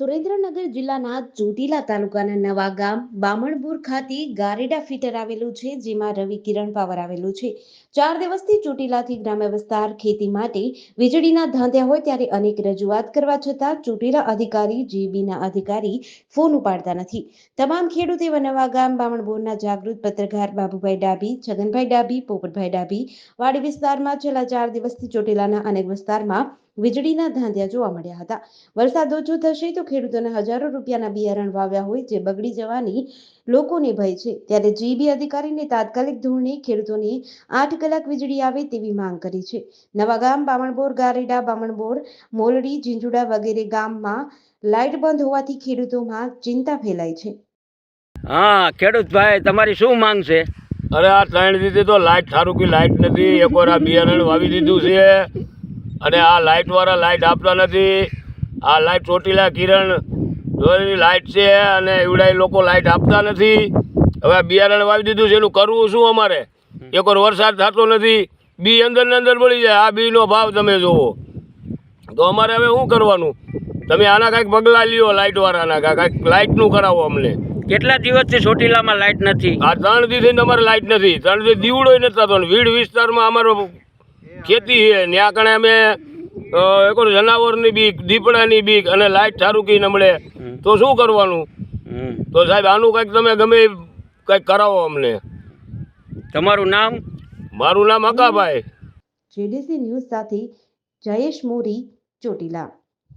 સુરેન્દ્રનગર જિલ્લાના ચોટીલા તાલુકાના નવા ગામ બામણપુર ખાતે ગારેડા ફીટર આવેલું છે, જેમાં રવિ કિરણ પાવર આવેલું છે. ચાર દિવસથી ચોટીલાથી ગ્રામ્ય વિસ્તાર ખેતી માટે વીજળીના ધાંધ્યા હોય ત્યારે અનેક રજૂઆત કરવા છતાં ચોટીલા અધિકારી, જીબીના અધિકારી ફોન ઉપાડતા નથી. તમામ ખેડૂત એવા નવા ગામ બામણપુરના જાગૃત પત્રકાર બાબુભાઈ ડાભી, છગનભાઈ ડાભી, પોપટભાઈ ડાભી વાડી વિસ્તારમાં છેલ્લા ચાર દિવસથી ચોટીલાના અનેક વિસ્તારમાં વીજળીના ધાંધ્યા જોવા મળ્યા હતા. વરસાદ ઓછો થશે તો ખેડૂતોને હજારો રૂપિયાના બિયારણ વાવ્યા હોય જે બગડી જવાની લોકોને ભય છે. ત્યારે જીબી અધિકારીને તાત્કાલિક ધોરણે ખેડૂતોને આઠ કલાક વીજળી આવે તેવી માંગ કરી છે. નવા ગામ બામણબોર ગારેડા બામણબોર મોલડી ઝીંઝુડા વગેરે ગામમાં લાઇટ બંધ હોવાથી ખેડૂતોમાં ચિંતા ફેલાઈ છે. હા ખેડૂત ભાઈ તમારી શું માંગ છે? અરે આ ત્રણ દીધી તો લાઇટ સારું કે લાઇટ નથી. એક વાર આ બિયારણ વાવી દીધું છે. અને આ લાઇટવાળા લાઇટ આપતા નથી. આ લાઇટ ચોટીલા કિરણ દોરેલી લાઇટ છે અને એવડા લોકો લાઇટ આપતા નથી. હવે બિયારણ વાવી દીધું છે એનું કરવું શું અમારે? એક વરસાદ થતો નથી. બી અંદર ને અંદર મળી જાય. આ બીનો ભાવ તમે જુઓ. તો અમારે હવે શું કરવાનું? તમે આના કાંઈક પગલાં લ્યો લાઇટવાળાના કાંઈક. લાઇટનું કરાવો અમને. કેટલા દિવસથી ચોટીલામાં લાઇટ નથી? આ ત્રણ દિવસથી અમારે લાઇટ નથી. ત્રણ દિવસ દીવડો નથી થતો. વીડ વિસ્તારમાં અમારો ખેતી છે ત્યાં કણે અમે એક જનાવરની બીક દીપડાની બીક અને લાઇટ સારું કી નમળે તો શું કરવાનું? તો સાહેબ આનું કંઈક તમે ગમે કંઈક કરાવો અમને. તમારું નામ? મારું નામ અકાભાઈ જેડીસી ન્યૂઝ સાથે જયેશ મોરી ચોટીલા.